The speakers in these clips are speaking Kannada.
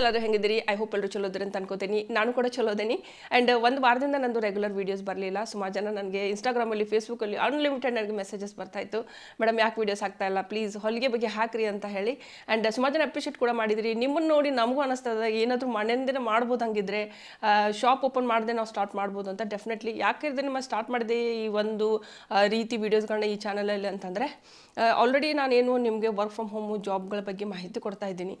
ಎಲ್ಲರೂ ಹೆಂಗಿದ್ದೀರಿ? ಐ ಹೋಪ್ ಎಲ್ಲರೂ ಚಲೋ ಇದ್ದೀರಿ ಅಂತ ಅನ್ಕೋತೀನಿ. ನಾನು ಕೂಡ ಚಲೋ ಅದೇನಿ ಆ್ಯಂಡ್ ಒಂದು ವಾರದಿಂದ ನಂದು ರೆಗ್ಯುಲರ್ ವೀಡಿಯೋಸ್ ಬರಲಿಲ್ಲ. ಸುಮಾರು ಜನ ನನಗೆ ಇನ್ಸ್ಟಾಗ್ರಾಮಲ್ಲಿ ಫೇಸ್ಬುಕ್ಕಲ್ಲಿ ಅನ್ಲಿಮಿಟೆಡ್ ನನಗೆ ಮೆಸೇಜಸ್ ಬರ್ತಾಯಿತ್ತು ಮೇಡಮ್ ಯಾಕೆ ವೀಡಿಯೋಸ್ ಆಗ್ತಾ ಇಲ್ಲ? ಪ್ಲೀಸ್ ಹೊಲಿಗೆ ಬಗ್ಗೆ ಹಾಕ್ರಿ ಅಂತ ಹೇಳಿ. ಆ್ಯಂಡ್ ಸುಮಾರು ಜನ ಅಪ್ರಿಷಿಯೇಟ್ ಕೂಡ ಮಾಡಿದಿರಿ. ನಿಮ್ಮನ್ನು ನೋಡಿ ನಮಗೂ ಅನಿಸ್ತದೆ. ಏನಾದರೂ ಮನೆಯಿಂದನೇ ಮಾಡ್ಬೋದು ಹಂಗಿದ್ರೆ ಶಾಪ್ ಓಪನ್ ಮಾಡಿದೆ ನಾವು ಸ್ಟಾರ್ಟ್ ಮಾಡ್ಬೋದು ಅಂತ ಡೆಫಿನೆಟ್ಲಿ ಯಾಕೆ ನಿಮ್ಮ ಸ್ಟಾರ್ಟ್ ಮಾಡಿದೆ ಈ ಒಂದು ರೀತಿ ವೀಡಿಯೋಸ್ಗಳನ್ನ ಈ ಚಾನಲಲ್ಲಿ ಅಂತಂದರೆ ಆಲ್ರೆಡಿ ನಾನೇನು ನಿಮಗೆ ವರ್ಕ್ ಫ್ರಮ್ ಹೋಮು ಜಾಬ್ಗಳ ಬಗ್ಗೆ ಮಾಹಿತಿ ಕೊಡ್ತಾ ಇದ್ದೀನಿ.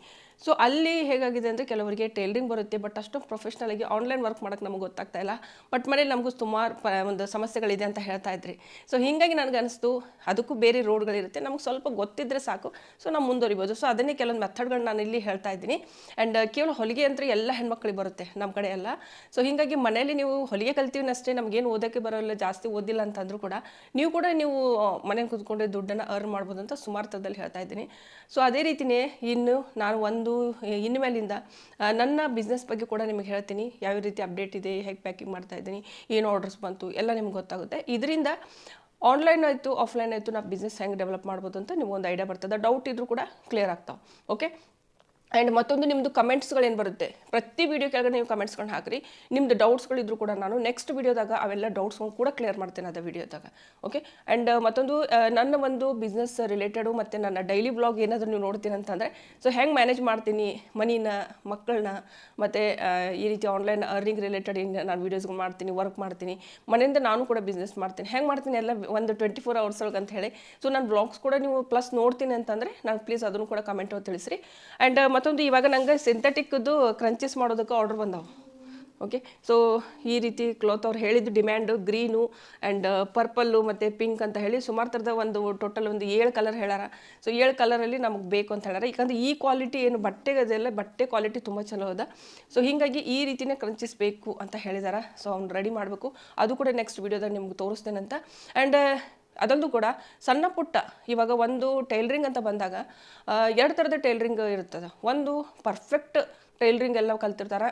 ಸೊ ಅಲ್ಲಿ ಹೇಗಾಗಿದೆ ಅಂದರೆ ಕೆಲವರಿಗೆ ಟೈಲರಿಂಗ್ ಬರುತ್ತೆ ಬಟ್ ಅಷ್ಟು ಪ್ರೊಫೆಷ್ನಲ್ ಆಗಿ ಆನ್ಲೈನ್ ವರ್ಕ್ ಮಾಡೋಕ್ಕೆ ನಮಗೆ ಗೊತ್ತಾಗ್ತಾ ಇಲ್ಲ. ಬಟ್ ಮನೇಲಿ ನಮಗೂ ಸುಮಾರು, ಪ, ಒಂದು ಸಮಸ್ಯೆಗಳಿದೆ ಅಂತ ಹೇಳ್ತಾ ಇದ್ರಿ. ಸೊ ಹೀಗಾಗಿ ನನಗೆ ಅನಿಸ್ತು, ಅದಕ್ಕೂ ಬೇರೆ ರೋಡ್ಗಳಿರುತ್ತೆ ನಮಗೆ ಸ್ವಲ್ಪ ಗೊತ್ತಿದ್ರೆ ಸಾಕು. ಸೊ ನಾವು ಮುಂದುವರಿಬೋದು. ಸೊ ಅದನ್ನೇ ಕೆಲವೊಂದು ಮೆಥಡ್ಗಳು ನಾನು ಇಲ್ಲಿ ಹೇಳ್ತಾ ಇದ್ದೀನಿ. ಆ್ಯಂಡ್ ಕೇವಲ ಹೊಲಿಗೆ ಅಂತ ಎಲ್ಲ ಹೆಣ್ಮಕ್ಳಿಗೆ ಬರುತ್ತೆ ನಮ್ಮ ಕಡೆ ಎಲ್ಲ. ಸೊ ಹೀಗಾಗಿ ಮನೇಲಿ ನೀವು ಹೊಲಿಗೆ ಕಲ್ತೀವಿ ಅಷ್ಟೇ, ನಮಗೇನು ಓದೋಕ್ಕೆ ಬರೋಲ್ಲ, ಜಾಸ್ತಿ ಓದಿಲ್ಲ ಅಂತಂದ್ರೂ ಕೂಡ, ನೀವು ಕೂಡ ನೀವು ಮನೆಗೆ ಕುತ್ಕೊಂಡ್ರೆ ದುಡ್ಡನ್ನು ಅರ್ನ್ ಮಾಡ್ಬೋದು ಅಂತ ಸುಮಾರು ಥರದಲ್ಲಿ ಹೇಳ್ತಾ ಇದ್ದೀನಿ. ಸೊ ಅದೇ ರೀತಿಯೇ ಇನ್ನು ನಾನು ಒಂದು ಇನ್ನು ಮೇಲಿಂದ ನನ್ನ ಬಿಸ್ನೆಸ್ ಬಗ್ಗೆ ಕೂಡ ನಿಮಗೆ ಹೇಳ್ತೀನಿ. ಯಾವ ರೀತಿ ಅಪ್ಡೇಟ್ ಇದೆ, ಹೇಗೆ ಪ್ಯಾಕಿಂಗ್ ಮಾಡ್ತಾ ಇದ್ದೀನಿ, ಏನು ಆರ್ಡರ್ಸ್ ಬಂತು, ಎಲ್ಲ ನಿಮ್ಗೆ ಗೊತ್ತಾಗುತ್ತೆ. ಇದರಿಂದ ಆನ್ಲೈನ್ ಆಯಿತು ಆಫ್ಲೈನ್ ಆಯಿತು, ನಾವು ಬಿಸ್ನೆಸ್ ಹೆಂಗೆ ಡೆವಲಪ್ ಮಾಡ್ಬೋದು ಅಂತ ನಿಮ್ಗೆ ಒಂದು ಐಡಿಯಾ ಬರ್ತದೆ. ಡೌಟ್ ಇದ್ರೂ ಕೂಡ ಕ್ಲಿಯರ್ ಆಗ್ತಾವೆ. ಓಕೆ ಆ್ಯಂಡ್ ಮತ್ತೊಂದು ನಿಮ್ಮದು ಕಮೆಂಟ್ಸ್ಗಳೇನು ಬರುತ್ತೆ? ಪ್ರತಿ ವೀಡಿಯೋ ಕೆಳಗಡೆ ನೀವು ಕಮೆಂಟ್ಸ್ಗಳನ್ನ ಹಾಕ್ರಿ. ನಿಮ್ಮದು ಡೌಟ್ಸ್ಗಳಿದ್ರು ಕೂಡ ನಾನು ನೆಕ್ಸ್ಟ್ ವಿಡಿಯೋದಾಗ ಅವೆಲ್ಲ ಡೌಟ್ಸ್ಗಳು ಕೂಡ ಕ್ಲಿಯರ್ ಮಾಡ್ತೇನೆ ಅದ ವಿಡಿಯೋದಾಗ ಓಕೆ ಆ್ಯಂಡ್ ಮತ್ತೊಂದು ನನ್ನ ಒಂದು ಬಿಸ್ನೆಸ್ ರಿಲೇಟೆಡು ಮತ್ತು ನನ್ನ ಡೈಲಿ ಬ್ಲಾಗ್ ಏನಾದರೂ ನೀವು ನೋಡ್ತೀನಿ ಅಂತಂದರೆ ಸೊ ಹೆಂಗೆ ಮ್ಯಾನೇಜ್ ಮಾಡ್ತೀನಿ ಮನಿನ ಮಕ್ಕಳನ್ನ ಮತ್ತು ಈ ರೀತಿ ಆನ್ಲೈನ್ ಅರ್ನಿಂಗ್ ರಿಲೇಟೆಡ್ ನಾನು ವೀಡಿಯೋಸ್ಗಳು ಮಾಡ್ತೀನಿ ವರ್ಕ್ ಮಾಡ್ತೀನಿ, ಮನೆಯಿಂದ ನಾನು ಕೂಡ ಬಿಸ್ನೆಸ್ ಮಾಡ್ತೀನಿ. ಹೆಂಗೆ ಮಾಡ್ತೀನಿ ಎಲ್ಲ ಒಂದು ಟ್ವೆಂಟಿ ಫೋರ್ ಅವರ್ಸ್ ಒಳಗೆ ಅಂತ ಹೇಳಿ. ಸೊ ನಾನು ಬ್ಲಾಗ್ಸ್ ಕೂಡ ನೀವು ಪ್ಲಸ್ ನೋಡ್ತೀನಿ ಅಂತಂದರೆ, ನಾನು ಪ್ಲೀಸ್ ಅದನ್ನು ಕೂಡ ಕಮೆಂಟ್ ತಿಳಿಸ್ರಿ. ಆ್ಯಂಡ್ ಮತ್ತೊಂದು ಇವಾಗ ನಂಗೆ ಸಿಂಥೆಟಿಕ್ದು ಕ್ರಂಚಸ್ ಮಾಡೋದಕ್ಕೆ ಆರ್ಡರ್ ಬಂದಾವೆ. ಓಕೆ ಸೊ ಈ ರೀತಿ ಕ್ಲೋತ್ ಅವ್ರು ಹೇಳಿದ್ದು ಡಿಮ್ಯಾಂಡು ಗ್ರೀನು ಆ್ಯಂಡ್ ಪರ್ಪಲ್ಲು ಮತ್ತು ಪಿಂಕ್ ಅಂತ ಹೇಳಿ ಸುಮಾರು ಥರದ ಒಂದು ಟೋಟಲ್ ಒಂದು ಏಳು ಕಲರ್ ಹೇಳಾರ ಸೊ ಏಳು ಕಲರಲ್ಲಿ ನಮಗೆ ಬೇಕು ಅಂತ ಹೇಳಾರ ಯಾಕಂದ್ರೆ ಈ ಕ್ವಾಲಿಟಿ ಏನು ಬಟ್ಟೆಗದೆಲ್ಲ ಬಟ್ಟೆ ಕ್ವಾಲಿಟಿ ತುಂಬ ಚಲೋ ಅದ. ಸೊ ಹೀಗಾಗಿ ಈ ರೀತಿನೇ ಕ್ರಂಚಸ್ ಬೇಕು ಅಂತ ಹೇಳಿದಾರ. ಸೊ ಅವ್ನು ರೆಡಿ ಮಾಡಬೇಕು. ಅದು ಕೂಡ ನೆಕ್ಸ್ಟ್ ವೀಡಿಯೋದಾಗ ನಿಮ್ಗೆ ಅಂತ ಆ್ಯಂಡ್ ಅದೊಂದು ಕೂಡ ಸಣ್ಣ ಪುಟ್ಟ, ಇವಾಗ ಒಂದು ಟೈಲರಿಂಗ್ ಅಂತ ಬಂದಾಗ ಎರಡು ಥರದ ಟೈಲರಿಂಗ್ ಇರ್ತದೆ. ಒಂದು ಪರ್ಫೆಕ್ಟ್ ಟೈಲರಿಂಗ್ ಎಲ್ಲ ಕಲ್ತಿರ್ತಾರೆ.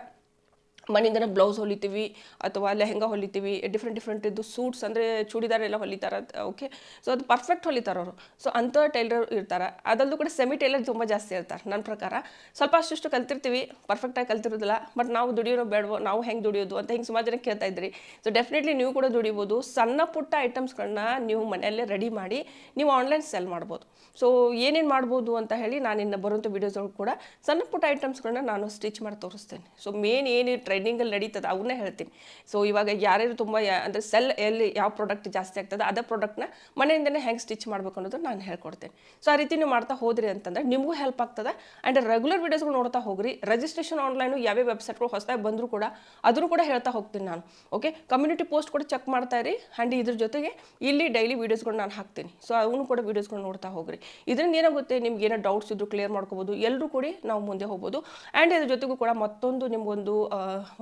ಮನೆಯಿಂದನೇ ಬ್ಲೌಸ್ ಹೊಲಿತೀವಿ ಅಥವಾ ಲೆಹೆಂಗಾ ಹೊಲಿತೀವಿ ಡಿಫ್ರೆಂಟ್ ಡಿಫ್ರೆಂಟ್ ಇದು ಸೂಟ್ಸ್ ಅಂದರೆ ಚೂಡಿದಾರ ಎಲ್ಲ ಹೊಲಿತಾರೆ ಓಕೆ ಸೊ ಅದು ಪರ್ಫೆಕ್ಟ್ ಹೊಲಿತಾರೆ ಅವರು. ಸೊ ಅಂಥ ಟೈಲರ್ ಇರ್ತಾರೆ. ಅದಲ್ಲೂ ಕೂಡ ಸೆಮಿ ಟೈಲರ್ ತುಂಬ ಜಾಸ್ತಿ ಇರ್ತಾರೆ ನನ್ನ ಪ್ರಕಾರ. ಸ್ವಲ್ಪ ಅಷ್ಟಿಷ್ಟು ಕಲ್ತಿರ್ತೀವಿ ಪರ್ಫೆಕ್ಟಾಗಿ ಕಲ್ತಿರೋದಿಲ್ಲ ಬಟ್ ನಾವು ದುಡಿಯೋರು ಬೇಡವೋ, ನಾವು ಹೆಂಗೆ ದುಡಿಯೋದು ಅಂತ ಹಿಂಗೆ ಸುಮಾರು ಜನ ಕೇಳ್ತಾ ಇದ್ರಿ. ಸೊ ಡೆಫಿನೆಟ್ಲಿ ನೀವು ಕೂಡ ದುಡಿಬೋದು. ಸಣ್ಣ ಪುಟ್ಟ ಐಟಮ್ಸ್ಗಳನ್ನ ನೀವು ಮನೆಯಲ್ಲೇ ರೆಡಿ ಮಾಡಿ ನೀವು ಆನ್ಲೈನ್ ಸೆಲ್ ಮಾಡ್ಬೋದು. ಸೊ ಏನೇನು ಮಾಡ್ಬೋದು ಅಂತ ಹೇಳಿ ನಾನು ಇನ್ನು ಬರುವಂಥ ವೀಡಿಯೋಸ್ ಕೂಡ ಸಣ್ಣ ಪುಟ್ಟ ಐಟಮ್ಸ್ಗಳನ್ನ ನಾನು ಸ್ಟಿಚ್ ಮಾಡಿ ತೋರಿಸ್ತೇನೆ. ಸೊ ಮೇನ್ ಏನು ಟ್ರೆಂಡಿಂಗಲ್ಲಿ ನಡೀತದೆ ಅವನ್ನೇ ಹೇಳ್ತೀನಿ. ಸೊ ಇವಾಗ ಯಾರ್ಯಾರು ತುಂಬ ಅಂದರೆ ಸೆಲ್ ಎಲ್ಲಿ ಯಾವ ಪ್ರಾಡಕ್ಟ್ ಜಾಸ್ತಿ ಆಗ್ತದೆ ಅದೇ ಪ್ರಾಡಕ್ಟ್ನ ಮನೆಯಿಂದನೇ ಹೆಂಗೆ ಸ್ಟಿಚ್ ಮಾಡಬೇಕು ಅನ್ನೋದು ನಾನು ಹೇಳ್ಕೊಡ್ತೇನೆ. ಸೊ ಆ ರೀತಿ ನೀವು ಮಾಡ್ತಾ ಹೋದ್ರಿ ಅಂತಂದ್ರೆ ನಿಮಗೂ ಹೆಲ್ಪ್ ಆಗ್ತದೆ. ಆ್ಯಂಡ್ ರೆಗ್ಯುಲರ್ ವೀಡಿಯೋಸ್ಗಳು ನೋಡ್ತಾ ಹೋಗ್ರಿ. ರಿಜಿಸ್ಟ್ರೇಷನ್ ಆನ್ಲೈನು ಯಾವ್ಯಾವ ವೆಬ್ಸೈಟ್ಗಳು ಹೊಸದಾಗಿ ಬಂದರೂ ಕೂಡ ಅದನ್ನು ಕೂಡ ಹೇಳ್ತಾ ಹೋಗ್ತೀನಿ ನಾನು. ಓಕೆ ಕಮ್ಯುನಿಟಿ ಪೋಸ್ಟ್ ಕೂಡ ಚೆಕ್ ಮಾಡ್ತಾ ಇರಿ. ಆ್ಯಂಡ್ ಇದ್ರ ಜೊತೆಗೆ ಇಲ್ಲಿ ಡೈಲಿ ವೀಡಿಯೋಸ್ಗಳು ನಾನು ಹಾಕ್ತೀನಿ. ಸೊ ಅವನು ಕೂಡ ವೀಡಿಯೋಸ್ಗಳು ನೋಡ್ತಾ ಹೋಗ್ರಿ. ಇದರಿಂದ ಏನಾಗುತ್ತೆ? ನಿಮ್ಗೆ ಏನೋ ಡೌಟ್ಸ್ ಇದ್ರು ಕ್ಲಿಯರ್ ಮಾಡ್ಕೋಬೋದು. ಎಲ್ಲರೂ ಕೂಡಿ ನಾವು ಮುಂದೆ ಹೋಗ್ಬೋದು. ಆ್ಯಂಡ್ ಇದ್ರ ಜೊತೆಗೂ ಕೂಡ ಮತ್ತೊಂದು ನಿಮ್ಗೊಂದು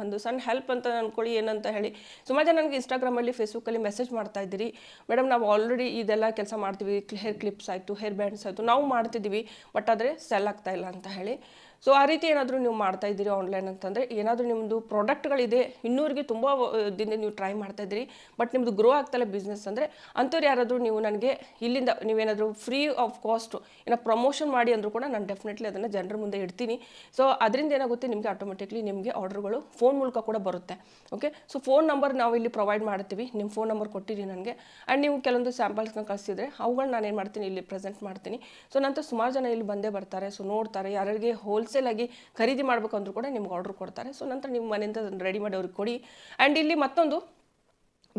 ಒಂದು ಸಣ್ಣ ಹೆಲ್ಪ್ ಅಂತ ಅನ್ಕೊಳ್ಳಿ, ಏನಂತ ಹೇಳಿ. ಸುಮಾರು ಜನ ನನಗೆ ಇನ್ಸ್ಟಾಗ್ರಾಮಲ್ಲಿ ಫೇಸ್ಬುಕ್ಕಲ್ಲಿ ಮೆಸೇಜ್ ಮಾಡ್ತಾ ಇದ್ದೀರಿ. ಮೇಡಮ್ ನಾವು ಆಲ್ರೆಡಿ ಇದೆಲ್ಲ ಕೆಲಸ ಮಾಡ್ತೀವಿ. ಹೇರ್ ಕ್ಲಿಪ್ಸ್ ಆಯಿತು ಹೇರ್ ಬ್ಯಾಂಡ್ಸ್ ಆಯಿತು, ನಾವು ಮಾಡ್ತಿದ್ದೀವಿ. ಬಟ್ ಆದರೆ ಸೆಲ್ ಆಗ್ತಾ ಇಲ್ಲ ಅಂತ ಹೇಳಿ. ಸೊ ಆ ರೀತಿ ಏನಾದರೂ ನೀವು ಮಾಡ್ತಾ ಇದ್ದೀರಿ ಆನ್ಲೈನ್ ಅಂತಂದರೆ, ಏನಾದರೂ ನಿಮ್ಮದು ಪ್ರಾಡಕ್ಟ್ಗಳಿದೆ ಇನ್ನೂರಿಗೆ ತುಂಬ ದಿನ ನೀವು ಟ್ರೈ ಮಾಡ್ತಾ ಇದ್ದೀರಿ ಬಟ್ ನಿಮ್ಮದು ಗ್ರೋ ಆಗ್ತಲ್ಲ ಬಿಸ್ನೆಸ್ ಅಂದರೆ, ಅಂಥವ್ರು ಯಾರಾದರೂ ನೀವು ನನಗೆ ಇಲ್ಲಿಂದ ನೀವೇನಾದರೂ ಫ್ರೀ ಆಫ್ ಕಾಸ್ಟ್ ಏನೋ ಪ್ರಮೋಷನ್ ಮಾಡಿ ಅಂದರೂ ಕೂಡ ನಾನು ಡೆಫಿನೆಟ್ಲಿ ಅದನ್ನು ಜನರ ಮುಂದೆ ಇಡ್ತೀನಿ. ಸೊ ಅದರಿಂದ ಏನಾಗುತ್ತೆ, ನಿಮಗೆ ಆಟೋಮೆಟಿಕ್ಲಿ ನಿಮಗೆ ಆರ್ಡರ್ಗಳು ಫೋನ್ ಮೂಲಕ ಕೂಡ ಬರುತ್ತೆ. ಓಕೆ ಸೊ ಫೋನ್ ನಂಬರ್ ನಾವು ಇಲ್ಲಿ ಪ್ರೊವೈಡ್ ಮಾಡ್ತೀವಿ. ನಿಮ್ಮ ಫೋನ್ ನಂಬರ್ ಕೊಟ್ಟಿರಿ ನನಗೆ. ಆ್ಯಂಡ್ ನೀವು ಕೆಲವೊಂದು ಸ್ಯಾಂಪಲ್ಸ್ನ ಕಳಿಸಿದ್ರೆ ಅವುಗಳನ್ನ ನಾನು ಏನು ಮಾಡ್ತೀನಿ, ಇಲ್ಲಿ ಪ್ರೆಸೆಂಟ್ ಮಾಡ್ತೀನಿ. ಸೊ ನಂತರ ಸುಮಾರು ಜನ ಇಲ್ಲಿ ಬಂದೇ ಬರ್ತಾರೆ. ಸೊ ನೋಡ್ತಾರೆ. ಯಾರಿಗೆ ಹೋಲ್ಸೇಲ್ ಆಗಿ ಖರೀದಿ ಮಾಡಬೇಕು ಅಂದರೂ ಕೂಡ ನಿಮ್ಗೆ ಆರ್ಡರ್ ಕೊಡ್ತಾರೆ. ಸೊ ನಂತರ ನಿಮ್ಮ ಮನೆಯಿಂದ ರೆಡಿ ಮಾಡಿ ಅವ್ರಿಗೆ ಕೊಡಿ. ಆ್ಯಂಡ್ ಇಲ್ಲಿ ಮತ್ತೊಂದು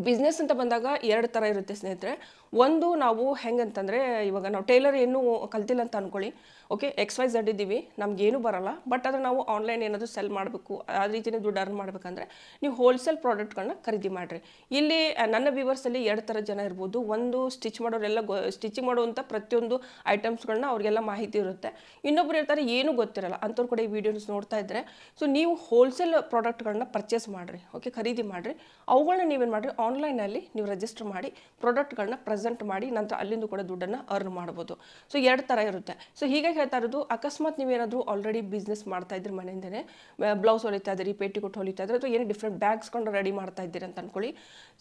ಬಿಸ್ನೆಸ್ ಅಂತ ಬಂದಾಗ ಎರಡು ಥರ ಇರುತ್ತೆ ಸ್ನೇಹಿತರೆ. ಒಂದು ನಾವು ಹೆಂಗಂತಂದರೆ ಇವಾಗ ನಾವು ಟೈಲರ್ ಏನು ಕಲ್ತಿಲ್ಲ ಅಂತ ಅಂದ್ಕೊಳ್ಳಿ ಓಕೆ ಎಕ್ಸ್ ವೈ ಝಡ್ ಇದ್ದೀವಿ ನಮಗೇನು ಬರಲ್ಲ. ಬಟ್ ಅದನ್ನು ನಾವು ಆನ್ಲೈನ್ ಏನಾದರೂ ಸೆಲ್ ಮಾಡಬೇಕು, ಆ ರೀತಿಯೇ ದುಡ್ಡು ಅರ್ನ್ ಮಾಡಬೇಕಂದ್ರೆ, ನೀವು ಹೋಲ್ಸೇಲ್ ಪ್ರಾಡಕ್ಟ್ಗಳನ್ನ ಖರೀದಿ ಮಾಡಿರಿ. ಇಲ್ಲಿ ನನ್ನ ವ್ಯೂವರ್ಸಲ್ಲಿ ಎರಡು ಥರ ಜನ ಇರ್ಬೋದು. ಒಂದು ಸ್ಟಿಚ್ ಮಾಡೋರೆಲ್ಲ ಗೊ ಸ್ಟಿಚಿಂಗ್ ಮಾಡುವಂಥ ಪ್ರತಿಯೊಂದು ಐಟಮ್ಸ್ಗಳನ್ನ ಅವ್ರಿಗೆಲ್ಲ ಮಾಹಿತಿ ಇರುತ್ತೆ. ಇನ್ನೊಬ್ರು ಇರ್ತಾರೆ ಏನು ಗೊತ್ತಿರಲ್ಲ. ಅಂಥವ್ರು ಕೂಡ ಈ ವಿಡಿಯೋಸ್ ನೋಡ್ತಾ ಇದ್ದರೆ ಸೊ ನೀವು ಹೋಲ್ಸೇಲ್ ಪ್ರಾಡಕ್ಟ್ಗಳನ್ನ ಪರ್ಚೇಸ್ ಮಾಡಿರಿ. ಓಕೆ ಖರೀದಿ ಮಾಡಿರಿ. ಅವುಗಳನ್ನ ನೀವೇನು ಮಾಡಿರಿ? ಆನ್ಲೈನಲ್ಲಿ ನೀವು ರಿಜಿಸ್ಟರ್ ಮಾಡಿ ಪ್ರಾಡಕ್ಟ್ಗಳನ್ನ ಪ್ರೆಸೆಂಟ್ ಪ್ರೆಸೆಂಟ್ ಮಾಡಿ ನಂತರ ಅಲ್ಲಿಂದ ಕೂಡ ದುಡ್ಡನ್ನು ಅರ್ನ್ ಮಾಡ್ಬೋದು. ಸೊ ಎರಡು ಥರ ಇರುತ್ತೆ. ಸೊ ಹೀಗೆ ಹೇಳ್ತಾ ಇರೋದು, ಅಕಸ್ಮಾತ್ ನೀವೇನಾದರೂ ಆಲ್ರೆಡಿ ಬಿಸ್ನೆಸ್ ಮಾಡ್ತಾ ಇದ್ರಿ ಮನೆಯಿಂದನೇ ಬ್ಲೌಸ್ ಹೊಲಿತಾ ಇದ್ದೀರಿ ಪೇಟಿಕೋಟ್ ಹೊಲಿತಾ ಇದ್ರೆ ಅಥವಾ ಏನು ಡಿಫ್ರೆಂಟ್ ಬ್ಯಾಗ್ಸ್ಕೊಂಡು ರೆಡಿ ಮಾಡ್ತಾ ಇದ್ದೀರಿ ಅಂತ ಅನ್ಕೊಳ್ಳಿ.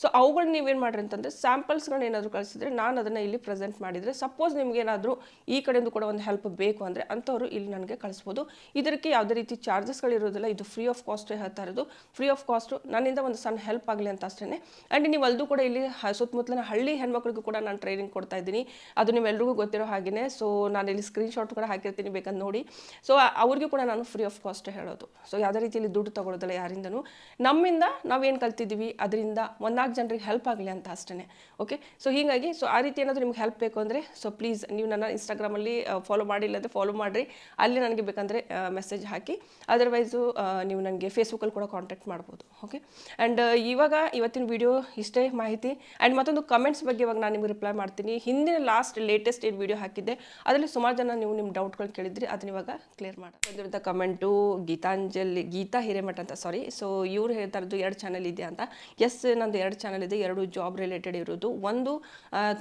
ಸೊ ಅವುಗಳನ್ನ ನೀವೇನು ಮಾಡ್ರಿ ಅಂತಂದರೆ ಸ್ಯಾಂಪಲ್ಸ್ಗಳನ್ನ ಏನಾದರೂ ಕಳಿಸಿದ್ರೆ ನಾನು ಅದನ್ನು ಇಲ್ಲಿ ಪ್ರೆಸೆಂಟ್ ಮಾಡಿದರೆ ಸಪೋಸ್ ನಿಮ್ಗೆ ಏನಾದರೂ ಈ ಕಡೆಯಿಂದ ಕೂಡ ಒಂದು ಹೆಲ್ಪ್ ಬೇಕು ಅಂದರೆ ಅಂಥವ್ರು ಇಲ್ಲಿ ನನಗೆ ಕಳಿಸ್ಬೋದು. ಇದಕ್ಕೆ ಯಾವುದೇ ರೀತಿ ಚಾರ್ಜಸ್ಗಳಿರೋದಿಲ್ಲ ಇದು ಫ್ರೀ ಆಫ್ ಕಾಸ್ಟ್ ಹೇಳ್ತಾ ಇರೋದು. ಫ್ರೀ ಆಫ್ ಕಾಸ್ಟು ನನ್ನಿಂದ ಒಂದು ಸಣ್ಣ ಹೆಲ್ಪ್ ಆಗಲಿ ಅಂತ ಅಷ್ಟೇ ಆ್ಯಂಡ್ ನೀವು ಅಲ್ದು ಕೂಡ ಇಲ್ಲಿ ಸುತ್ತಮುತ್ತಲಿನ ಹಳ್ಳಿ ಹೆಣ್ಮಕ್ಳಿಗೂ ಕೂಡ ನಾನು ಟ್ರೈನಿಂಗ್ ಕೊಡ್ತಾ ಇದ್ದೀನಿ. ಅದು ನಿಮ್ಮೆಲ್ರಿಗೂ ಗೊತ್ತಿರೋ ಹಾಗೆಯೇ ಸೊ ನಾನು ಇಲ್ಲಿ ಸ್ಕ್ರೀನ್ಶಾಟ್ ಕೂಡ ಹಾಕಿರ್ತೀನಿ ಬೇಕಂತ ನೋಡಿ. ಸೊ ಅವ್ರಿಗೂ ಕೂಡ ನಾನು ಫ್ರೀ ಆಫ್ ಕಾಸ್ಟ್ ಹೇಳೋದು. ಸೊ ಯಾವುದೇ ರೀತಿಯಲ್ಲಿ ದುಡ್ಡು ತೊಗೊಳೋದಿಲ್ಲ ಯಾರಿಂದನೂ. ನಮ್ಮಿಂದ ನಾವೇನು ಕಲ್ತಿದ್ದೀವಿ, ಅದರಿಂದ ಒಂದಾರು ಜನರಿಗೆ ಹೆಲ್ಪ್ ಆಗಲಿ ಅಂತ ಅಷ್ಟೇ ಓಕೆ ಸೊ ಹೀಗಾಗಿ ಸೊ ಆ ರೀತಿ ಏನಾದರೂ ನಿಮ್ಗೆ ಹೆಲ್ಪ್ ಬೇಕು ಅಂದರೆ ಸೊ ಪ್ಲೀಸ್ ನೀವು ನನ್ನ ಇನ್ಸ್ಟಾಗ್ರಾಮಲ್ಲಿ ಫಾಲೋ ಮಾಡಿಲ್ಲ ಇಲ್ಲದೆ ಫಾಲೋ ಮಾಡಿರಿ. ಅಲ್ಲಿ ನನಗೆ ಬೇಕಂದರೆ ಮೆಸೇಜ್ ಹಾಕಿ. ಅದರ್ವೈಸು ನೀವು ನನಗೆ ಫೇಸ್ಬುಕ್ಕಲ್ಲಿ ಕೂಡ ಕಾಂಟ್ಯಾಕ್ಟ್ ಮಾಡ್ಬೋದು. ಓಕೆ ಆ್ಯಂಡ್ ಇವಾಗ ಇವತ್ತಿನ ವಿಡಿಯೋ ಇಷ್ಟೇ ಮಾಹಿತಿ. ಆ್ಯಂಡ್ ಮತ್ತೊಂದು ಕಮೆಂಟ್ಸ್ ಬಗ್ಗೆ ಇವಾಗ ನಾನು ನಿಮ್ಗೆ ರಿಪ್ಲೈ ಮಾಡ್ತೀನಿ. ಹಿಂದಿನ ಲಾಸ್ಟ್ ಲೇಟೆಸ್ಟ್ ಏನು ವಿಡಿಯೋ ಹಾಕಿದ್ದೆ, ಅದರಲ್ಲಿ ಸುಮಾರು ಜನ ನೀವು ನಿಮ್ಮ ಡೌಟ್ಗಳು ಕೇಳಿದ್ರಿ, ಅದನ್ನ ಇವಾಗ ಕ್ಲಿಯರ್ ಮಾಡಿ. ಬಂದಿರೋದ ಕಮೆಂಟು ಗೀತಾಂಜಲಿ, ಗೀತಾ ಹಿರೇಮಠ ಅಂತ ಸಾರಿ ಸೊ ಇವ್ರು ಹೇಳ್ತಾರದ್ದು ಎರಡು ಚಾನಲ್ ಇದೆ ಅಂತ. ಎಸ್ ನಂದು ಎರಡು ಚಾನಲ್ ಇದೆ, ಎರಡು ಜಾಬ್ ರಿಲೇಟೆಡ್ ಇರೋದು. ಒಂದು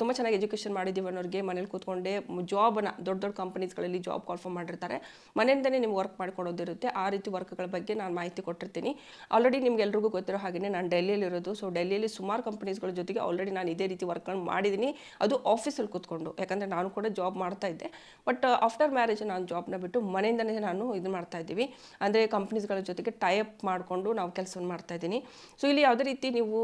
ತುಂಬ ಚೆನ್ನಾಗಿ ಎಜುಕೇಷನ್ ಮಾಡಿದ್ದೀವಿ ಅನ್ನೋರಿಗೆ, ಮನೇಲಿ ಕೂತ್ಕೊಂಡೆ ಜಾಬ್ನ ದೊಡ್ಡ ದೊಡ್ಡ ಕಂಪನೀಸ್ಗಳಲ್ಲಿ ಜಾಬ್ ಕಾನ್ಫರ್ಮ್ ಮಾಡಿರ್ತಾರೆ. ಮನೆಯಿಂದನೇ ನಿಮ್ಗೆ ವರ್ಕ್ ಮಾಡಿಕೊಡೋದಿರುತ್ತೆ. ಆ ರೀತಿ ವರ್ಕ್ಗಳ ಬಗ್ಗೆ ನಾನು ಮಾಹಿತಿ ಕೊಟ್ಟಿರ್ತೀನಿ. ಆಲ್ರೆಡಿ ನಿಮ್ಗೆ ಎಲ್ರಿಗೂ ಗೊತ್ತಿರೋ ಹಾಗೆಯೇ ನಾನು ಡೆಲ್ಲಿಯಲ್ಲಿ ಇರೋದು ಸೊ ಡೆಲ್ಲಿಯಲ್ಲಿ ಸುಮಾರು ಕಂಪನೀಸ್ಗಳ ಜೊತೆಗೆ ಆಲ್ರೆಡಿ ನಾನು ಇದೇ ರೀತಿ ವರ್ಕ್ಗಳನ್ನ ಮಾಡಿದ್ದೀನಿ. ಅದು ಆಫೀಸಲ್ಲಿ ಕೂತ್ಕೊಂಡು. ಯಾಕಂದರೆ ನಾನು ಕೂಡ ಜಾಬ್ ಮಾಡ್ತಾ ಇದ್ದೆ. ಬಟ್ ಆಫ್ಟರ್ ಮ್ಯಾರೇಜ್ ನಾನು ಜಾಬ್ನ ಬಿಟ್ಟು ಮನೆಯಿಂದನೇ ನಾನು ಇದು ಮಾಡ್ತಾ ಇದ್ದೀವಿ. ಅಂದರೆ ಕಂಪ್ನೀಸ್ಗಳ ಜೊತೆಗೆ ಟೈಅಪ್ ಮಾಡಿಕೊಂಡು ನಾವು ಕೆಲಸವನ್ನು ಮಾಡ್ತಾ ಇದ್ದೀನಿ. ಸೊ ಇಲ್ಲಿ ಯಾವುದೇ ರೀತಿ ನೀವು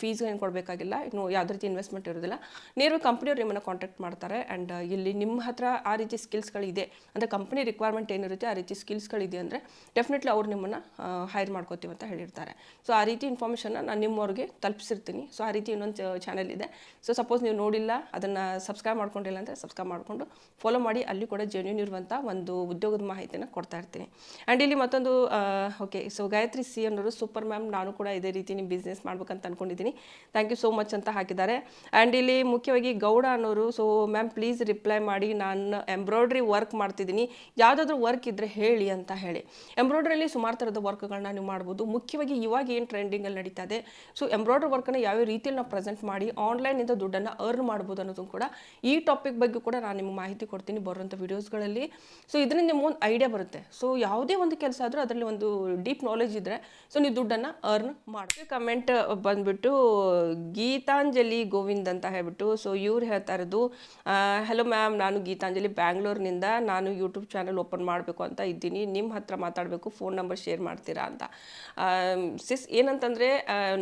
ಫೀಸ್ ಏನು ಕೊಡಬೇಕಾಗಿಲ್ಲ. ಇನ್ನು ಯಾವುದೇ ರೀತಿ ಇನ್ವೆಸ್ಟ್ಮೆಂಟ್ ಇರೋದಿಲ್ಲ. ನೇರವಾಗಿ ಕಂಪ್ನಿಯವ್ರು ನಿಮ್ಮನ್ನು ಕಾಂಟ್ಯಾಕ್ಟ್ ಮಾಡ್ತಾರೆ. ಆ್ಯಂಡ್ ಇಲ್ಲಿ ನಿಮ್ಮ ಹತ್ರ ಆ ರೀತಿ ಸ್ಕಿಲ್ಸ್ಗಳಿದೆ ಅಂದರೆ ಕಂಪ್ನಿ ರಿಕ್ವೈರ್ಮೆಂಟ್ ಏನಿರುತ್ತೆ ಆ ರೀತಿ ಸ್ಕಿಲ್ಸ್ಗಳಿದೆ ಅಂದರೆ ಡೆಫಿನೆಟ್ಲಿ ಅವ್ರು ನಿಮ್ಮನ್ನು ಹೈರ್ ಮಾಡ್ಕೋತೀವಿ ಅಂತ ಹೇಳಿರ್ತಾರೆ. ಸೊ ಆ ರೀತಿ ಇನ್ಫಾರ್ಮೇಷನ್ನ ನಾನು ನಿಮ್ಮವ್ರಿಗೆ ತಲುಪಿಸಿರ್ತೀನಿ. ಸೊ ಆ ರೀತಿ ಇನ್ನೊಂದು ಚಾನಲ್ ಇದೆ. ಸೊ ಸಪೋಸ್ ನೀವು ನೋಡಿಲ್ಲ, ಅದನ್ನು ಸಬ್ಸ್ಕ್ರೈಬ್ ಮಾಡ್ಕೊಂಡಿಲ್ಲ ಅಂದರೆ ಸಬ್ಸ್ಕ್ರೈಬ್ ಮಾಡಿಕೊಂಡು ಫಾಲೋ ಮಾಡಿ ಅಲ್ಲಿ ಕೂಡ ಜೆನ್ಯೂನ್ ಇರುವಂಥ ಒಂದು ಉದ್ಯೋಗದ ಮಾಹಿತಿಯನ್ನು ಕೊಡ್ತಾ ಇರ್ತೀನಿ. ಆ್ಯಂಡ್ ಇಲ್ಲಿ ಮತ್ತೊಂದು ಓಕೆ ಸೊ ಗಾಯತ್ರಿ ಸಿ ಅನ್ನೋರು ಸೂಪರ್ ಮ್ಯಾಮ್ ನಾನು ಕೂಡ ಇದೇ ರೀತಿ ನಿಮ್ಮ ಬಿಸ್ನೆಸ್ ಮಾಡ್ಬೇಕಂತ ಅನ್ಕೊಂಡಿದ್ದೀನಿ. ಥ್ಯಾಂಕ್ ಯು ಸೋ ಮಚ್ ಅಂತ ಹಾಕಿದ್ದಾರೆ. ಆ್ಯಂಡ್ ಇಲ್ಲಿ ಮುಖ್ಯವಾಗಿ ಗೌಡ ಅನ್ನೋರು ಸೊ ಮ್ಯಾಮ್ ಪ್ಲೀಸ್ ರಿಪ್ಲೈ ಮಾಡಿ, ನಾನು ಎಂಬ್ರಾಯ್ಡ್ರಿ ವರ್ಕ್ ಮಾಡ್ತಿದ್ದೀನಿ. ಯಾವುದಾದ್ರೂ ವರ್ಕ್ ಇದ್ದರೆ ಹೇಳಿ ಅಂತ ಹೇಳಿ. ಎಂಬ್ರಾಯ್ಡ್ರಿಯಲ್ಲಿ ಸುಮಾರು ಥರದ ವರ್ಕ್ಗಳನ್ನ ನೀವು ಮಾಡ್ಬೋದು. ಮುಖ್ಯವಾಗಿ ಇವಾಗ ಏನು ಟ್ರೆಂಡಿಂಗಲ್ಲಿ ನಡೀತಾ ಇದೆ. ಸೊ ಎಂಬ್ರಾಯ್ಡ್ರಿ ವರ್ಕನ್ನು ಯಾವ ರೀತಿಯಲ್ಲಿ ನಾವು ಪ್ರೆಸೆಂಟ್ ಮಾಡಿ ಆನ್ಲೈನಿಂದ ದುಡ್ಡನ್ನು ಅರ್ನ್ ಮಾಡ್ಬೋದು ಅನ್ನೋದನ್ನು ಕೂಡ ಈ ಟಾಪಿಕ್ ಬಗ್ಗೆ ಕೂಡ ನಾನು ನಿಮ್ಗೆ ಮಾಹಿತಿ ಕೊಡ್ತೀನಿ ಬರುವಂಥ ವೀಡಿಯೋಸ್ಗಳಲ್ಲಿ ಸೊ ಇದರಿಂದ ನಿಮ್ಮ ಒಂದು ಐಡಿಯಾ ಬರುತ್ತೆ. ಸೊ ಯಾವುದೇ ಒಂದು ಕೆಲಸ ಆದರೂ ಅದರಲ್ಲಿ ಒಂದು ಡೀಪ್ ನಾಲೆಜ್ ಇದ್ದರೆ ಸೊ ನೀವು ದುಡ್ಡನ್ನು ಅರ್ನ್ ಮಾಡಿ ಕಮೆಂಟ್ ಬಂದುಬಿಟ್ಟು, ಗೀತಾಂಜಲಿ ಗೋವಿಂದ್ ಅಂತ ಹೇಳ್ಬಿಟ್ಟು ಸೊ ಇವ್ರು ಹೇಳ್ತಾ ಇರೋದು ಹಲೋ ಮ್ಯಾಮ್ ನಾನು ಗೀತಾಂಜಲಿ ಬ್ಯಾಂಗ್ಳೂರ್ನಿಂದ, ನಾನು ಯೂಟ್ಯೂಬ್ ಚಾನಲ್ ಓಪನ್ ಮಾಡಬೇಕು ಅಂತ ಇದ್ದೀನಿ. ನಿಮ್ಮ ಹತ್ರ ಮಾತಾಡಬೇಕು ಫೋನ್ ನಂಬರ್ ಶೇರ್ ಮಾಡ್ತೀರಾ ಅಂತ. ಸಿಸ್ ಏನಂತಂದರೆ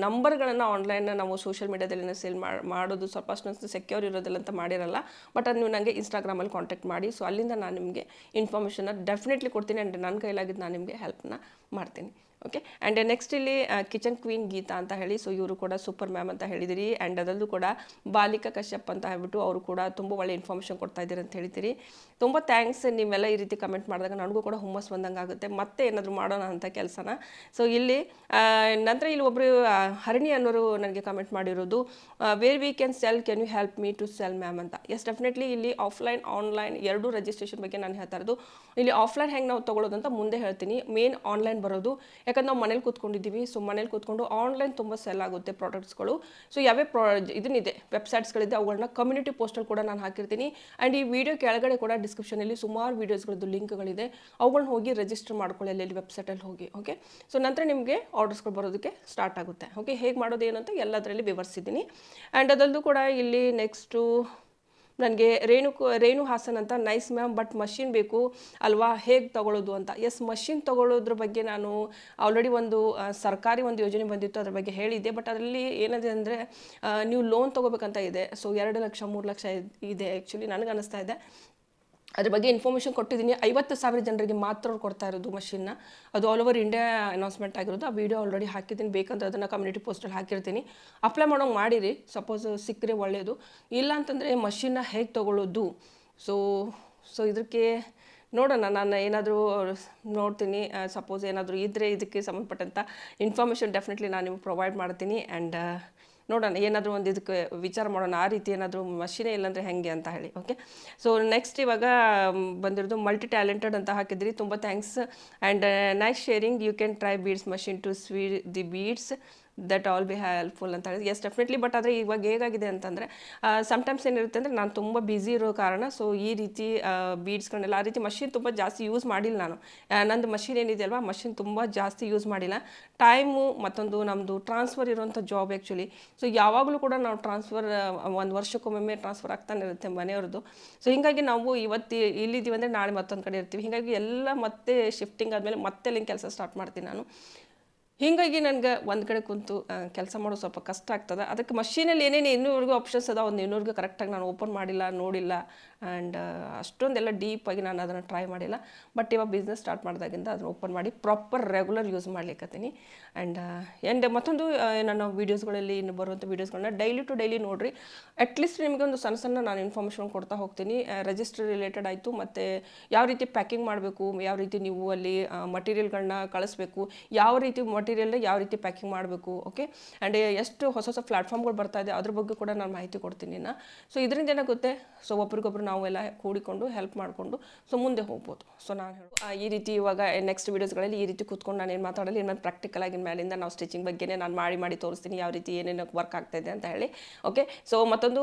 ನಂಬರ್ಗಳನ್ನು ಆನ್ಲೈನ್ ನಾವು ಸೋಷಿಯಲ್ ಮೀಡಿಯಾದಲ್ಲಿ ಸೇಲ್ ಮಾಡೋದು ಸ್ವಲ್ಪ ಅಷ್ಟೊಂದು ಸೆಕ್ಯೂರ್ ಇರೋದಿಲ್ಲ ಅಂತ ಮಾಡಿರಲ್ಲ. ಬಟ್ ಅದು ನೀವು ನನಗೆ ಇನ್ಸ್ಟಾಗ್ರಾಮಲ್ಲಿ ಕಾಂಟ್ಯಾಕ್ಟ್ ಮಾಡಿ. ಸೊ ಅಲ್ಲಿಂದ ನಾನು ನಿಮಗೆ ಇನ್ಫಾರ್ಮೇಷನ್ನ ಡೆಫಿನೆಟ್ಲಿ ಕೊಡ್ತೀನಿ. ಆ್ಯಂಡ್ ನನ್ನ ಕೈಲಾಗಿದ್ದು ನಾನು ನಿಮಗೆ ಹೆಲ್ಪ್ನ ಮಾಡ್ತೀನಿ. ಓಕೆ ಆ್ಯಂಡ್ ನೆಕ್ಸ್ಟ್ ಇಲ್ಲಿ ಕಿಚನ್ ಕ್ವೀನ್ ಗೀತಾ ಅಂತ ಹೇಳಿ ಸೊ ಇವರು ಕೂಡ ಸೂಪರ್ ಮ್ಯಾಮ್ ಅಂತ ಹೇಳಿದಿರಿ. ಆ್ಯಂಡ್ ಅದರಲ್ಲೂ ಕೂಡ ಬಾಲಿಕಾ ಕಶ್ಯಪ್ ಅಂತ ಹೇಳ್ಬಿಟ್ಟು ಅವರು ಕೂಡ ತುಂಬ ಒಳ್ಳೆ ಇನ್ಫಾರ್ಮೇಷನ್ ಕೊಡ್ತಾ ಇದ್ದೀರಿ ಅಂತ ಹೇಳ್ತೀರಿ ತುಂಬ ಥ್ಯಾಂಕ್ಸ್ ನೀವೆಲ್ಲ ಈ ರೀತಿ ಕಮೆಂಟ್ ಮಾಡಿದಾಗ ನನಗೂ ಕೂಡ ಹುಮ್ಮಸ್ ಬಂದಂಗೆ ಆಗುತ್ತೆ. ಮತ್ತೆ ಏನಾದರೂ ಮಾಡೋಣ ಅಂತ ಕೆಲಸನ. ಸೊ ಇಲ್ಲಿ ನಂತರ ಇಲ್ಲಿ ಒಬ್ಬರು ಹರಿಣಿ ಅನ್ನೋರು ನನಗೆ ಕಮೆಂಟ್ ಮಾಡಿರೋದು where we can sell can you help me to sell ma'am ಅಂತ. ಎಸ್ ಡೆಫಿನೆಟ್ಲಿ ಇಲ್ಲಿ ಆಫ್ಲೈನ್ ಆನ್ಲೈನ್ ಎರಡೂ ರಿಜಿಸ್ಟ್ರೇಷನ್ ಬಗ್ಗೆ ನಾನು ಹೇಳ್ತಾ ಇರೋದು. ಇಲ್ಲಿ ಆಫ್ಲೈನ್ ಹೆಂಗೆ ನಾವು ತೊಗೊಳೋದು ಅಂತ ಮುಂದೆ ಹೇಳ್ತೀನಿ. ಮೇನ್ ಆನ್ಲೈನ್ ಬರೋದು. ಯಾಕಂದ್ರೆ ನಾವು ಮನೇಲಿ ಕೂತ್ಕೊಂಡಿದ್ದೀವಿ ಸೊ ಮನೇಲಿ ಕೂತ್ಕೊಂಡು ಆನ್ಲೈನ್ ತುಂಬ ಸೆಲ್ ಆಗುತ್ತೆ ಪ್ರಾಡಕ್ಟ್ಸ್ಗಳು ಸೊ ಯಾವ್ಯಾವ ಪ್ರಾ ಇದನ್ನಿದೆ ವೆಬ್ಸೈಟ್ಸ್ಗಳಿದೆ ಅವುಗಳನ್ನ ಕಮ್ಯುನಿಟಿ ಪೋಸ್ಟಲ್ಲಿ ಕೂಡ ನಾನು ಹಾಕಿರ್ತೀನಿ. ಆ್ಯಂಡ್ ಈ ವಿಡಿಯೋ ಕೆಳಗಡೆ ಕೂಡ ಡಿಸ್ಕ್ರಿಪ್ಷನಲ್ಲಿ ಸುಮಾರು ವೀಡಿಯೋಸ್ಗಳದ್ದು ಲಿಂಕ್ಗಳಿದೆ ಅವುಗಳನ್ನ ಹೋಗಿ ರಿಜಿಸ್ಟರ್ ಮಾಡ್ಕೊಳ್ಳಿ ಅಲ್ಲಿ ವೆಬ್ಸೈಟಲ್ಲಿ ಹೋಗಿ ಓಕೆ ಸೊ ನಂತರ ನಿಮಗೆ ಆರ್ಡರ್ಸ್ಗಳು ಬರೋದಕ್ಕೆ ಸ್ಟಾರ್ಟ್ ಆಗುತ್ತೆ ಓಕೆ ಹೇಗೆ ಮಾಡೋದು ಏನು ಅಂತ ಎಲ್ಲದರಲ್ಲಿ ವಿವರಿಸಿದ್ದೀನಿ. ಆ್ಯಂಡ್ ಅದರಲ್ಲೂ ಕೂಡ ಇಲ್ಲಿ ನೆಕ್ಸ್ಟು ನನಗೆ ರೇಣುಕು ರೇಣು ಹಾಸನ್ ಅಂತ ನೈಸ್ ಮ್ಯಾಮ್ ಬಟ್ ಮಷಿನ್ ಬೇಕು ಅಲ್ವಾ? ಹೇಗೆ ತಗೊಳ್ಳೋದು ಅಂತ? ಎಸ್ ಮಷಿನ್ ತಗೊಳ್ಳೋದ್ರ ಬಗ್ಗೆ ನಾನು ಆಲ್ರೆಡಿ ಒಂದು ಸರ್ಕಾರಿ ಒಂದು ಯೋಜನೆ ಬಂದಿತ್ತು, ಅದ್ರ ಬಗ್ಗೆ ಹೇಳಿದ್ದೆ ಬಟ್ ಅದರಲ್ಲಿ ಏನಿದೆ ಅಂದರೆ ನೀವು ಲೋನ್ ತೊಗೋಬೇಕಂತ ಇದೆ. ಸೊ ಎರಡು ಲಕ್ಷ, ಮೂರು ಲಕ್ಷ ಇದೆ ಆ್ಯಕ್ಚುಲಿ ನನಗೆ ಅನ್ನಿಸ್ತಾ ಇದೆ. ಅದ್ರ ಬಗ್ಗೆ ಇನ್ಫಾರ್ಮೇಷನ್ ಕೊಟ್ಟಿದ್ದೀನಿ. ಐವತ್ತು ಸಾವಿರ ಜನರಿಗೆ ಮಾತ್ರ ಅವ್ರು ಕೊಡ್ತಾ ಇರೋದು ಮಷಿನ್ನ ಅದು ಆಲ್ ಓವರ್ ಇಂಡಿಯಾ ಅನೌನ್ಸ್ಮೆಂಟ್ ಆಗಿರೋದು. ಆ ವಿಡಿಯೋ ಆಲ್ರೆಡಿ ಹಾಕಿದ್ದೀನಿ. ಬೇಕಂದ್ರೆ ಅದನ್ನು ಕಮ್ಯುನಿಟಿ ಪೋಸ್ಟಲ್ಲಿ ಹಾಕಿರ್ತೀನಿ. ಅಪ್ಲೈ ಮಾಡೋಂಗೆ ಮಾಡಿರಿ. ಸಪೋಸ್ ಸಿಕ್ಕರೆ ಒಳ್ಳೆಯದು ಇಲ್ಲ ಅಂತಂದರೆ ಮಷಿನ್ನ ಹೇಗೆ ತೊಗೊಳ್ಳೋದು ಸೊ ಸೊ ಇದಕ್ಕೆ ನೋಡೋಣ. ನಾನು ಏನಾದರೂ ನೋಡ್ತೀನಿ. ಸಪೋಸ್ ಏನಾದರೂ ಇದ್ದರೆ ಇದಕ್ಕೆ ಸಂಬಂಧಪಟ್ಟಂಥ ಇನ್ಫಾರ್ಮೇಷನ್ ಡೆಫಿನೆಟ್ಲಿ ನಾನು ನಿಮ್ಗೆ ಪ್ರೊವೈಡ್ ಮಾಡ್ತೀನಿ. ಆ್ಯಂಡ್ ನೋಡೋಣ, ಏನಾದರೂ ಒಂದು ಇದಕ್ಕೆ ವಿಚಾರ ಮಾಡೋಣ, ಆ ರೀತಿ ಏನಾದರೂ ಮಷಿನೇ ಇಲ್ಲಾಂದರೆ ಹೆಂಗೆ ಅಂತ ಹೇಳಿ ಓಕೆ ಸೊ ನೆಕ್ಸ್ಟ್ ಇವಾಗ ಬಂದಿರೋದು ಮಲ್ಟಿ ಟ್ಯಾಲೆಂಟೆಡ್ ಅಂತ ಹಾಕಿದ್ರಿ, ತುಂಬ thanks and nice sharing you can try beads machine to sew the beads that all be helpful ಅಂತ ಹೇಳಿದ್ರೆ. ಎಸ್ ಡೆಫಿನೆಟ್ಲಿ ಬಟ್ ಆದರೆ ಇವಾಗ ಹೇಗಾಗಿದೆ ಅಂತಂದರೆ ಸಮ್ಟೈಮ್ಸ್ ಏನಿರುತ್ತೆ ಅಂದರೆ ನಾನು ತುಂಬ ಬ್ಯುಸಿ ಇರೋ ಕಾರಣ ಸೊ ಈ ರೀತಿ ಬೀಡ್ಸ್ಗಳನ್ನೆಲ್ಲ ಆ ರೀತಿ ಮಷಿನ್ ತುಂಬ ಜಾಸ್ತಿ ಯೂಸ್ ಮಾಡಿಲ್ಲ ನಾನು. ನಂದು ಮಷಿನ್ ಏನಿದೆ ಅಲ್ವಾ ಮಷಿನ್ ತುಂಬ ಜಾಸ್ತಿ ಯೂಸ್ ಮಾಡಿಲ್ಲ. ಟೈಮು ಮತ್ತೊಂದು ನಮ್ಮದು ಟ್ರಾನ್ಸ್ಫರ್ ಇರುವಂಥ ಜಾಬ್ ಆ್ಯಕ್ಚುಲಿ ಸೊ ಯಾವಾಗಲೂ ಕೂಡ ನಾವು ಟ್ರಾನ್ಸ್ಫರ್ ಒಂದು ವರ್ಷಕ್ಕೊಮ್ಮೆ ಟ್ರಾನ್ಸ್ಫರ್ ಆಗ್ತಾನೆ ಇರುತ್ತೆ ಮನೆಯವ್ರದ್ದು. ಸೊ ಹೀಗಾಗಿ ನಾವು ಇವತ್ತು ಇಲ್ಲಿದ್ದೀವಿ ಅಂದರೆ ನಾಳೆ ಮತ್ತೊಂದು ಕಡೆ ಇರ್ತೀವಿ. ಹೀಗಾಗಿ ಎಲ್ಲ ಮತ್ತೆ ಶಿಫ್ಟಿಂಗ್ ಆದಮೇಲೆ ಮತ್ತೆ ಅಲ್ಲಿಂದ ಕೆಲಸ ಸ್ಟಾರ್ಟ್ ಮಾಡ್ತೀನಿ ನಾನು. ಹೀಗಾಗಿ ನನಗೆ ಒಂದು ಕಡೆ ಕುಂತು ಕೆಲಸ ಮಾಡೋದು ಸ್ವಲ್ಪ ಕಷ್ಟ ಆಗ್ತದೆ. ಅದಕ್ಕೆ ಮಷೀನಲ್ಲಿ ಏನೇನು ಇನ್ನೂವರೆಗೂ ಆಪ್ಷನ್ಸ್ ಅದಾವ ಒಂದು ಇನ್ನೂವರೆಗೂ ಕರೆಕ್ಟಾಗಿ ನಾನು ಓಪನ್ ಮಾಡಿಲ್ಲ, ನೋಡಿಲ್ಲ. ಆ್ಯಂಡ್ ಅಷ್ಟೊಂದೆಲ್ಲ ಡೀಪಾಗಿ ನಾನು ಅದನ್ನು ಟ್ರೈ ಮಾಡಿಲ್ಲ. ಬಟ್ ಇವಾಗ ಬಿಸ್ನೆಸ್ ಸ್ಟಾರ್ಟ್ ಮಾಡಿದಾಗಿಂದ ಅದನ್ನು ಓಪನ್ ಮಾಡಿ ಪ್ರಾಪರ್ ರೆಗ್ಯುಲರ್ ಯೂಸ್ ಮಾಡ್ಲಿಕ್ಕತ್ತೀನಿ ಆ್ಯಂಡ್ ಆ್ಯಂಡ್ ಮತ್ತೊಂದು ನಾನು ನನ್ನ ವೀಡಿಯೋಸ್ಗಳಲ್ಲಿ ಇನ್ನು ಬರುವಂಥ ವೀಡಿಯೋಸ್ಗಳನ್ನ ಡೈಲಿ ಟು ಡೈಲಿ ನೋಡಿರಿ. ಅಟ್ಲೀಸ್ಟ್ ನಿಮಗೆ ಒಂದು ಸಣ್ಣ ಸಣ್ಣ ನಾನು ಇನ್ಫಾರ್ಮೇಷನ್ ಕೊಡ್ತಾ ಹೋಗ್ತೀನಿ. ರಿಜಿಸ್ಟರ್ ರಿಲೇಟೆಡ್ ಆಯಿತು. ಮತ್ತು ಯಾವ ರೀತಿ ಪ್ಯಾಕಿಂಗ್ ಮಾಡಬೇಕು, ಯಾವ ರೀತಿ ನೀವು ಅಲ್ಲಿ ಮಟೀರಿಯಲ್ಗಳನ್ನ ಕಳಿಸ್ಬೇಕು, ಯಾವ ರೀತಿ ಮಟೀರಿಯಲ್ ಯಾವ ರೀತಿ ಪ್ಯಾಕಿಂಗ್ ಮಾಡಬೇಕು ಓಕೆ ಆ್ಯಂಡ್ ಎಷ್ಟು ಹೊಸ ಹೊಸ ಪ್ಲಾಟ್ಫಾರ್ಮ್ಗಳು ಬರ್ತಾ ಇದೆ, ಅದ್ರ ಬಗ್ಗೆ ಕೂಡ ನಾನು ಮಾಹಿತಿ ಕೊಡ್ತೀನಿ ನಾನು ಸೊ ಇದರಿಂದ ಏನಾಗುತ್ತೆ? ಸೊ ಒಬ್ರಿಗೊಬ್ರು ನಾವು ಎಲ್ಲ ಕೂಡಿಕೊಂಡು ಹೆಲ್ಪ್ ಮಾಡಿಕೊಂಡು ಸೊ ಮುಂದೆ ಹೋಗ್ಬೋದು. ಸೊ ನಾನು ಹೇಳು ಈ ರೀತಿ ಇವಾಗ ನೆಕ್ಸ್ಟ್ ವೀಡಿಯೋಸ್ಗಳಲ್ಲಿ ಈ ರೀತಿ ಕೂತ್ಕೊಂಡು ನಾನು ಏನು ಮಾತಾಡಲಿ ಇನ್ನು ಪ್ರಾಕ್ಟಿಕಲ್ ಆಗಿ ಮೇಲಿಂದ ನಾವು ಸ್ಟಿಚಿಂಗ್ ಬಗ್ಗೆನೇ ನಾನು ಮಾಡಿ ಮಾಡಿ ತೋರಿಸ್ತೀನಿ, ಯಾವ ರೀತಿ ಏನೇನು ವರ್ಕ್ ಆಗ್ತಾ ಇದೆ ಅಂತ ಹೇಳಿ. ಓಕೆ ಸೊ ಮತ್ತೊಂದು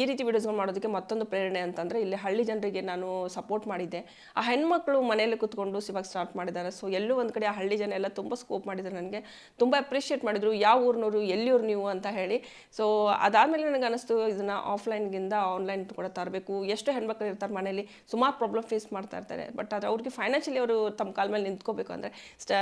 ಈ ರೀತಿ ವೀಡಿಯೋಸ್ಗಳು ಮಾಡೋದಕ್ಕೆ ಮತ್ತೊಂದು ಪ್ರೇರಣೆ ಅಂತಂದರೆ ಇಲ್ಲಿ ಹಳ್ಳಿ ಜನರಿಗೆ ನಾನು ಸಪೋರ್ಟ್ ಮಾಡಿದ್ದೆ. ಆ ಹೆಣ್ಮಕ್ಳು ಮನೆಯಲ್ಲಿ ಕೂತ್ಕೊಂಡು ಇವಾಗ ಸ್ಟಾರ್ಟ್ ಮಾಡಿದ್ದಾರೆ. ಸೊ ಎಲ್ಲೂ ಒಂದು ಕಡೆ ಆ ಹಳ್ಳಿ ಜನ ಎಲ್ಲ ತುಂಬ ಸ್ಕೋಪ್ ಮಾಡಿದ್ದಾರೆ ನನಗೆ. ತುಂಬ ಅಪ್ರಿಷಿಯೇಟ್ ಮಾಡಿದರು, ಯಾವ ಊರಿನವರು, ಎಲ್ಲಿಯವ್ರು ನೀವು ಅಂತ ಹೇಳಿ. ಸೊ ಅದಾದಮೇಲೆ ನನಗೆ ಅನಿಸ್ತು ಇದನ್ನು ಆಫ್ಲೈನ್ಗಿಂದ ಆನ್ಲೈನ್ ಕೂಡ ತರಬೇಕು ಎಷ್ಟು ಹೆಣ್ಮಕ್ಳು ಇರ್ತಾರೆ ಮನೇಲಿ ಸುಮಾರು ಪ್ರಾಬ್ಲಮ್ ಫೇಸ್ ಮಾಡ್ತಾ ಇರ್ತಾರೆ. ಬಟ್ ಆದರೆ ಅವ್ರಿಗೆ ಫೈನಾನ್ಷಿಯಲಿ ಅವರು ತಮ್ಮ ಕಾಲ ಮೇಲೆ ನಿಂತ್ಕೋಬೇಕು ಅಂದರೆ ಸ್ಟ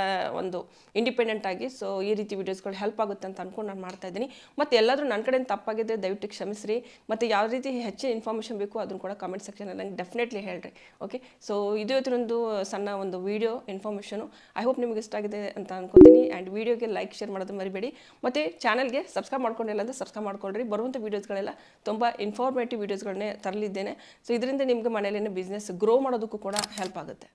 ಒಂದು ಇಂಡಿಪೆಂಡೆಂಟ್ ಆಗಿ ಸೊ ಈ ರೀತಿ ವೀಡಿಯೋಸ್ಗಳು ಹೆಲ್ಪ್ ಆಗುತ್ತೆ ಅಂತ ಅಂದ್ಕೊಂಡು ನಾನು ಮಾಡ್ತಾ ಇದ್ದೀನಿ. ಮತ್ತು ಎಲ್ಲಾದರೂ ನನ್ನ ಕಡೆಯಿಂದ ತಪ್ಪಾಗಿದ್ದರೆ ದಯವಿಟ್ಟು ಕ್ಷಮಿಸ್ರಿ. ಮತ್ತು ಯಾವ ರೀತಿ ಹೆಚ್ಚಿನ ಇನ್ಫಾರ್ಮೇಷನ್ ಬೇಕು ಅದನ್ನು ಕೂಡ ಕಾಮೆಂಟ್ ಸೆಕ್ಷನಲ್ಲಿ ನಂಗೆ ಡೆಫಿನೆಟ್ಲಿ ಹೇಳ್ರಿ ಓಕೆ ಸೊ ಇದು ಇವತ್ತಿನೊಂದು ಸಣ್ಣ ಒಂದು ವೀಡಿಯೋ ಇನ್ಫಾರ್ಮೇಷನು ಐ ಹೋಪ್ ನಿಮಗೆ ಇಷ್ಟ ಆಗಿದೆ ಅಂತ ಅನ್ಕೋತೀನಿ. ಆ್ಯಂಡ್ ವೀಡಿಯೋಗೆ ಲೈಕ್ ಶೇರ್ ಮಾಡೋದು ಮರಿಬೇಡಿ. ಮತ್ತು ಚಾನಲ್ಗೆ ಸಬ್ಸ್ಕ್ರೈಬ್ ಮಾಡ್ಕೊಂಡಿಲ್ಲ ಅಂದರೆ ಸಬ್ಸ್ಕ್ರೈಬ್ ಮಾಡ್ಕೊಳ್ರಿ. ಬರುವಂಥ ವೀಡಿಯೋಸ್ಗಳೆಲ್ಲ ತುಂಬ ಇನ್ಫಾರ್ಮೇಟಿವ್ ವೀಡಿಯೋಸ್ಗಳನ್ನೇ ತರಲಿದ್ದೇನೆ. ಸೊ ಇದರಿಂದ ನಿಮಗೆ ಮನೇಲಿನ ಬಿಸ್ನೆಸ್ ಗ್ರೋ ಮಾಡೋದಕ್ಕೂ ಕೂಡ ಹೆಲ್ಪ್ ಆಗುತ್ತೆ.